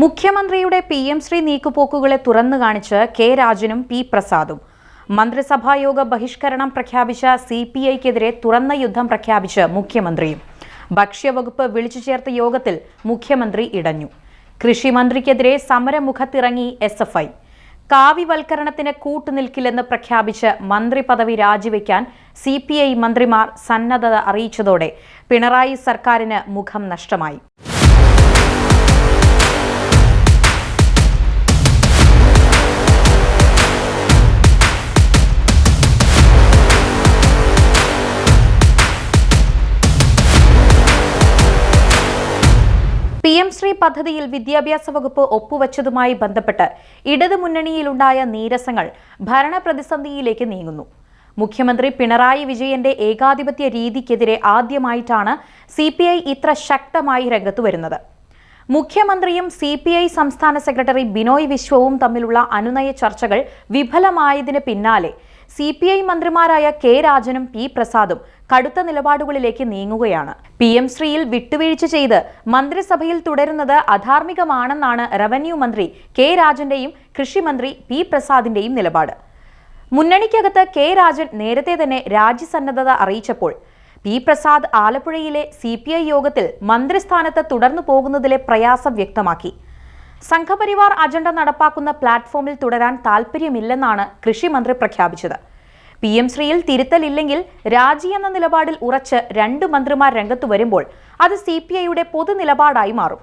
മുഖ്യമന്ത്രിയുടെ P M Shri നീക്കുപോക്കുകളെ തുറന്നു കാണിച്ച് കെ രാജനും പി പ്രസാദും. മന്ത്രിസഭായോഗ ബഹിഷ്കരണം പ്രഖ്യാപിച്ച സി പി ഐക്കെതിരെ തുറന്ന യുദ്ധം പ്രഖ്യാപിച്ച് മുഖ്യമന്ത്രിയും. ഭക്ഷ്യവകുപ്പ് വിളിച്ചു ചേർത്ത യോഗത്തിൽ മുഖ്യമന്ത്രി ഇടഞ്ഞു. കൃഷിമന്ത്രിക്കെതിരെ സമരമുഖത്തിറങ്ങി എസ് എഫ് ഐ. കാവിവൽക്കരണത്തിന് കൂട്ടുനിൽക്കില്ലെന്ന് പ്രഖ്യാപിച്ച് മന്ത്രി പദവി രാജിവെക്കാൻ സി പി ഐ മന്ത്രിമാർ സന്നദ്ധത അറിയിച്ചതോടെ പിണറായി സർക്കാരിന് മുഖം നഷ്ടമായി. പി എം ശ്രീ പദ്ധതിയിൽ വിദ്യാഭ്യാസ വകുപ്പ് ഒപ്പുവച്ചതുമായി ബന്ധപ്പെട്ട് ഇടതുമുന്നണിയിലുണ്ടായ നീരസങ്ങൾ ഭരണപ്രതിസന്ധിയിലേക്ക് നീങ്ങുന്നു. മുഖ്യമന്ത്രി പിണറായി വിജയന്റെ ഏകാധിപത്യ രീതിക്കെതിരെ ആദ്യമായിട്ടാണ് സി പി ഐ ഇത്ര ശക്തമായി രംഗത്തു വരുന്നത്. മുഖ്യമന്ത്രിയും സി പി ഐ സംസ്ഥാന സെക്രട്ടറി ബിനോയ് വിശ്വവും തമ്മിലുള്ള അനുനയ ചർച്ചകൾ വിഫലമായതിന് പിന്നാലെ സി പി ഐ മന്ത്രിമാരായ കെ രാജനും പി പ്രസാദും കടുത്ത നിലപാടുകളിലേക്ക് നീങ്ങുകയാണ്. പി എം ശ്രീയിൽ വിട്ടുവീഴ്ച ചെയ്ത് മന്ത്രിസഭയിൽ തുടരുന്നത് അധാർമികമാണെന്നാണ് റവന്യൂ മന്ത്രി കെ രാജന്റെയും കൃഷിമന്ത്രി പി പ്രസാദിന്റെയും നിലപാട്. മുന്നണിക്കകത്ത് കെ രാജൻ നേരത്തെ തന്നെ രാജ്യസന്നദ്ധത അറിയിച്ചപ്പോൾ പി പ്രസാദ് ആലപ്പുഴയിലെ സി യോഗത്തിൽ മന്ത്രിസ്ഥാനത്ത് തുടർന്നു പോകുന്നതിലെ പ്രയാസം വ്യക്തമാക്കി. സംഘപരിവാർ അജണ്ട നടപ്പാക്കുന്ന പ്ലാറ്റ്ഫോമിൽ തുടരാൻ താൽപ്പര്യമില്ലെന്നാണ് കൃഷിമന്ത്രി പ്രഖ്യാപിച്ചത്. പി എം ശ്രീയിൽ തിരുത്തലില്ലെങ്കിൽ രാജി എന്ന നിലപാടിൽ ഉറച്ച് രണ്ട് മന്ത്രിമാർ രംഗത്തു വരുമ്പോൾ അത് സി പി ഐയുടെ പൊതു നിലപാടായി മാറും.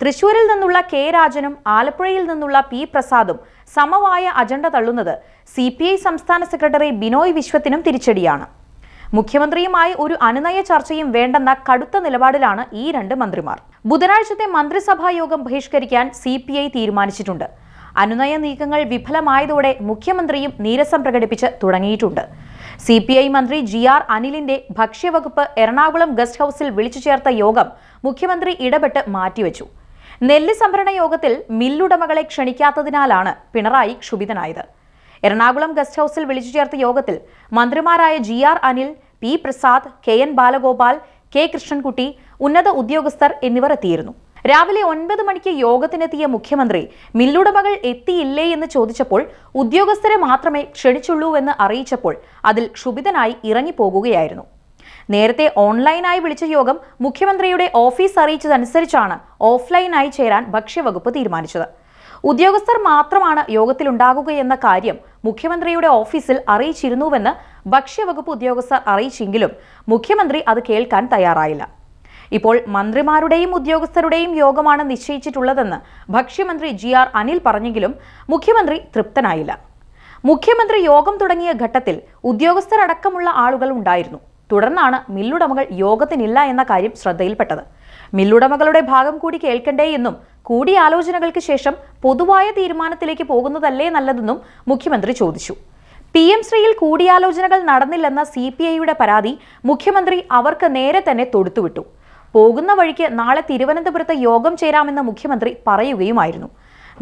തൃശൂരിൽ നിന്നുള്ള കെ രാജനും ആലപ്പുഴയിൽ നിന്നുള്ള പി പ്രസാദും സമവായ അജണ്ട തള്ളുന്നത് സി സംസ്ഥാന സെക്രട്ടറി ബിനോയ് വിശ്വത്തിനും തിരിച്ചടിയാണ്. മുഖ്യമന്ത്രിയുമായി ഒരു അനുനയ ചർച്ചയും വേണ്ടെന്ന കടുത്ത നിലപാടിലാണ് ഈ രണ്ട് മന്ത്രിമാർ. ബുധനാഴ്ചത്തെ മന്ത്രിസഭാ യോഗം ബഹിഷ്കരിക്കാൻ സി പി ഐ തീരുമാനിച്ചിട്ടുണ്ട്. അനുനയ നീക്കങ്ങൾ വിഫലമായതോടെ മുഖ്യമന്ത്രിയും നീരസം പ്രകടിപ്പിച്ച് തുടങ്ങിയിട്ടുണ്ട്. സി പി ഐ മന്ത്രി ജി ആർ അനിലിന്റെ ഭക്ഷ്യവകുപ്പ് എറണാകുളം ഗസ്റ്റ് ഹൌസിൽ വിളിച്ചു ചേർത്ത യോഗം മുഖ്യമന്ത്രി ഇടപെട്ട് മാറ്റിവെച്ചു. നെല്ല് സംഭരണ യോഗത്തിൽ മില്ലുടമകളെ ക്ഷണിക്കാത്തതിനാലാണ് പിണറായി ക്ഷുഭിതനായത്. എറണാകുളം ഗസ്റ്റ് ഹൌസിൽ വിളിച്ചു ചേർത്ത യോഗത്തിൽ മന്ത്രിമാരായ G R Anil P Prasad K N Balagopal K Krishnankutty ഉന്നത ഉദ്യോഗസ്ഥർ എന്നിവർ എത്തിയിരുന്നു. രാവിലെ ഒൻപത് മണിക്ക് യോഗത്തിനെത്തിയ മുഖ്യമന്ത്രി മില്ലുടമകൾ എത്തിയില്ലേ എന്ന് ചോദിച്ചപ്പോൾ ഉദ്യോഗസ്ഥരെ മാത്രമേ ക്ഷണിച്ചുള്ളൂ എന്ന് അറിയിച്ചപ്പോൾ അതിൽ ക്ഷുഭിതനായി ഇറങ്ങിപ്പോകുകയായിരുന്നു. നേരത്തെ ഓൺലൈനായി വിളിച്ച യോഗം മുഖ്യമന്ത്രിയുടെ ഓഫീസ് അറിയിച്ചതനുസരിച്ചാണ് ഓഫ്ലൈനായി ചേരാൻ ഭക്ഷ്യവകുപ്പ് തീരുമാനിച്ചത്. ഉദ്യോഗസ്ഥർ മാത്രമാണ് യോഗത്തിലുണ്ടാകുകയെന്ന കാര്യം മുഖ്യമന്ത്രിയുടെ ഓഫീസിൽ അറിയിച്ചിരുന്നുവെന്ന് ഭക്ഷ്യവകുപ്പ് ഉദ്യോഗസ്ഥർ അറിയിച്ചെങ്കിലും മുഖ്യമന്ത്രി അത് കേൾക്കാൻ തയ്യാറായില്ല. ഇപ്പോൾ മന്ത്രിമാരുടെയും ഉദ്യോഗസ്ഥരുടെയും യോഗമാണ് നിശ്ചയിച്ചിട്ടുള്ളതെന്ന് ഭക്ഷ്യമന്ത്രി ജി ആർ അനിൽ പറഞ്ഞെങ്കിലും മുഖ്യമന്ത്രി തൃപ്തനായില്ല. മുഖ്യമന്ത്രി യോഗം തുടങ്ങിയ ഘട്ടത്തിൽ ഉദ്യോഗസ്ഥരടക്കമുള്ള ആളുകൾ ഉണ്ടായിരുന്നു. തുടർന്നാണ് മില്ലുടമകൾ യോഗത്തിനില്ല എന്ന കാര്യം ശ്രദ്ധയിൽപ്പെട്ടത്. മില്ലുടമകളുടെ ഭാഗം കൂടി കേൾക്കണ്ടേ എന്നും കൂടിയാലോചനകൾക്ക് ശേഷം പൊതുവായ തീരുമാനത്തിലേക്ക് പോകുന്നതല്ലേ നല്ലതെന്നും മുഖ്യമന്ത്രി ചോദിച്ചു. പി എം ശ്രീയിൽ കൂടിയാലോചനകൾ നടന്നില്ലെന്ന സി പി ഐയുടെ പരാതി മുഖ്യമന്ത്രി അവർക്ക് നേരെ തന്നെ തൊടുത്തുവിട്ടു. പോകുന്ന വഴിക്ക് നാളെ തിരുവനന്തപുരത്ത് യോഗം ചേരാമെന്ന് മുഖ്യമന്ത്രി പറയുകയുമായിരുന്നു.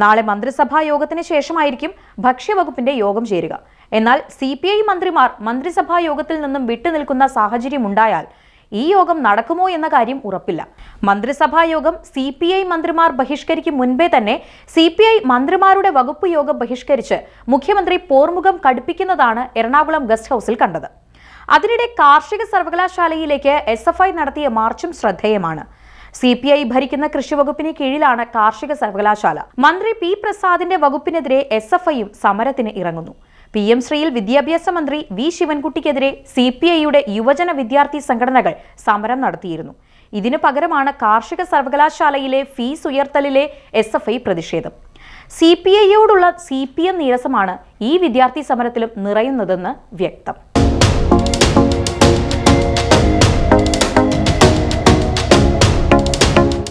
നാളെ മന്ത്രിസഭാ യോഗത്തിന് ശേഷമായിരിക്കും ഭക്ഷ്യവകുപ്പിന്റെ യോഗം ചേരുക. എന്നാൽ സി മന്ത്രിമാർ മന്ത്രിസഭാ യോഗത്തിൽ നിന്നും വിട്ടുനിൽക്കുന്ന സാഹചര്യമുണ്ടായാൽ ഈ യോഗം നടക്കുമോ എന്ന കാര്യം ഉറപ്പില്ല. മന്ത്രിസഭാ യോഗം സി പി ഐ മന്ത്രിമാർ ബഹിഷ്കരിക്കും മുൻപേ തന്നെ സി പി ഐ മന്ത്രിമാരുടെ വകുപ്പ് യോഗം ബഹിഷ്കരിച്ച് മുഖ്യമന്ത്രി പോർമുഖം കടുപ്പിക്കുന്നതാണ് എറണാകുളം ഗസ്റ്റ് ഹൌസിൽ കണ്ടത്. അതിനിടെ കാർഷിക സർവകലാശാലയിലേക്ക് എസ് എഫ് ഐ നടത്തിയ മാർച്ചും ശ്രദ്ധേയമാണ്. സി പി ഐ ഭരിക്കുന്ന കൃഷിവകുപ്പിന് കീഴിലാണ് കാർഷിക സർവകലാശാല. മന്ത്രി പി പ്രസാദിന്റെ വകുപ്പിനെതിരെ എസ് എഫ് ഐയും സമരത്തിന് ഇറങ്ങുന്നു. പി എം ശ്രീയിൽ വിദ്യാഭ്യാസ മന്ത്രി വി ശിവൻകുട്ടിക്കെതിരെ സി പി ഐയുടെ യുവജന വിദ്യാർത്ഥി സംഘടനകൾ സമരം നടത്തിയിരുന്നു. ഇതിനു പകരമാണ് കാർഷിക സർവകലാശാലയിലെ ഫീസ് ഉയർത്തലിലെ എസ് എഫ് ഐ പ്രതിഷേധം. സി പി ഐയോടുള്ള സി പി എം നീരസമാണ് ഈ വിദ്യാർത്ഥി സമരത്തിലും നിറയുന്നതെന്ന് വ്യക്തം.